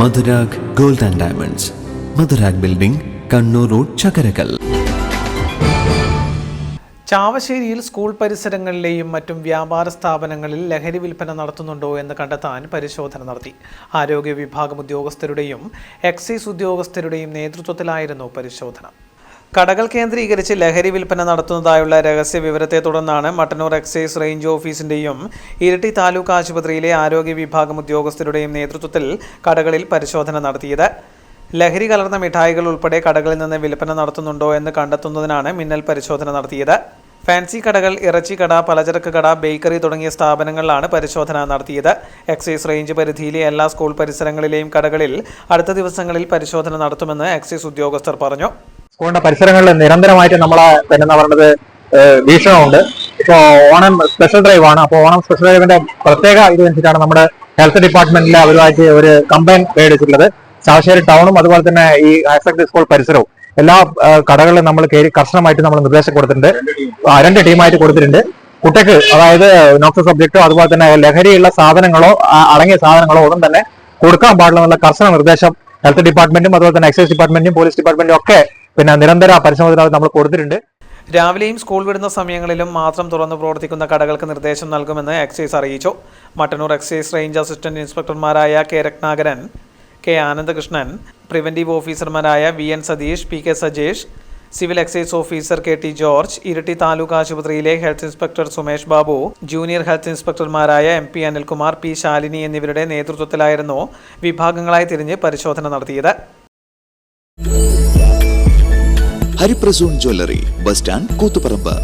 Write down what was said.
Madhurag gold and diamonds. Madhurag building Kannur road Chakkarakkal. ചാവശ്ശേരിയിൽ school പരിസരങ്ങളിലെയും മറ്റും വ്യാപാര സ്ഥാപനങ്ങളിൽ ലഹരി വിൽപ്പന നടത്തുന്നുണ്ടോ എന്ന് കണ്ടെത്താൻ പരിശോധന നടത്തി. ആരോഗ്യ വിഭാഗം ഉദ്യോഗസ്ഥരുടെയും എക്സൈസ് ഉദ്യോഗസ്ഥരുടെയും നേതൃത്വത്തിലായിരുന്നു പരിശോധന. കടകൾ കേന്ദ്രീകരിച്ച് ലഹരി വിൽപ്പന നടത്തുന്നതായുള്ള രഹസ്യ വിവരത്തെ തുടർന്നാണ് മട്ടന്നൂർ എക്സൈസ് റേഞ്ച് ഓഫീസിന്റെയും ഇരട്ടി താലൂക്ക് ആശുപത്രിയിലെ ആരോഗ്യ വിഭാഗം ഉദ്യോഗസ്ഥരുടെയും നേതൃത്വത്തിൽ കടകളിൽ പരിശോധന നടത്തിയത്. ലഹരി കലർന്ന മിഠായികൾ ഉൾപ്പെടെ കടകളിൽ നിന്ന് വിൽപ്പന നടത്തുന്നുണ്ടോ എന്ന് കണ്ടെത്തുന്നതിനാണ് മിന്നൽ പരിശോധന നടത്തിയത്. ഫാൻസി കടകൾ ഇറച്ചി കട പലചരക്ക് കട ബേക്കറി തുടങ്ങിയ സ്ഥാപനങ്ങളിലാണ് പരിശോധന നടത്തിയത്. എക്സൈസ് റേഞ്ച് പരിധിയിലെ എല്ലാ സ്കൂൾ പരിസരങ്ങളിലെയും കടകളിൽ അടുത്ത ദിവസങ്ങളിൽ പരിശോധന നടത്തുമെന്ന് എക്സൈസ് ഉദ്യോഗസ്ഥർ പറഞ്ഞു. സ്കൂളിന്റെ പരിസരങ്ങളിൽ നിരന്തരമായിട്ട് നമ്മളെ തന്നെ എന്താ പറയുന്നത് ഭീഷണമുണ്ട് ഇപ്പോ ഓണം സ്പെഷ്യൽ ഡ്രൈവ് ആണ്. അപ്പോൾ ഓണം സ്പെഷ്യൽ ഡ്രൈവിന്റെ പ്രത്യേക ഇത് വെച്ചിട്ടാണ് നമ്മുടെ ഹെൽത്ത് ഡിപ്പാർട്ട്മെന്റിൽ അവരുമായിട്ട് ഒരു കമ്പൈൻ മേടിച്ചിട്ടുള്ളത്. ചാവശ്ശേരി ടൗണും അതുപോലെ തന്നെ ഈ ഹയർ സെക്കൻഡറി സ്കൂൾ പരിസരവും. എല്ലാ കടകളിലും നമ്മൾ കയറി കർശനമായിട്ട് നമ്മൾ നിർദ്ദേശം കൊടുത്തിട്ടുണ്ട്. രണ്ട് ടീമായിട്ട് കൊടുത്തിട്ടുണ്ട്. കുട്ടിക്ക് അതായത് നോക്സ് സബ്ജക്റ്റോ അതുപോലെ തന്നെ ലഹരിയുള്ള സാധനങ്ങളോ അടങ്ങിയ സാധനങ്ങളോ ഒന്നും തന്നെ കൊടുക്കാൻ പാടില്ല എന്നുള്ള കർശന നിർദ്ദേശം ഹെൽത്ത് ഡിപ്പാർട്ട്മെന്റും അതുപോലെ തന്നെ എക്സൈസ് ഡിപ്പാർട്ട്മെന്റും പോലീസ് ഡിപ്പാർട്ട്മെന്റും ഒക്കെ പിന്നെ നിരന്തര പരിശോധന നമ്മൾ കൊടുത്തിട്ടുണ്ട്. രാവിലെയും സ്കൂൾ വിടുന്ന സമയങ്ങളിലും മാത്രം തുറന്നു പ്രവർത്തിക്കുന്ന കടകൾക്ക് നിർദ്ദേശം നൽകുമെന്ന് എക്സൈസ് അറിയിച്ചു. Mattannur excise range assistant ഇൻസ്പെക്ടർമാരായ K Ratnakaran K Anandakrishnan preventive ഓഫീസർമാരായ V N Satheesh P K Sajesh civil excise officer K T George Iritty taluk ആശുപത്രിയിലെ health inspector Sumesh Babu junior health ഇൻസ്പെക്ടർമാരായ M P Anilkumar P Shalini എന്നിവരുടെ നേതൃത്വത്തിലായിരുന്നു വിഭാഗങ്ങളായി തിരിഞ്ഞ് പരിശോധന നടത്തിയത്. Hariprasoon jewellery bus stand Koothuparamba.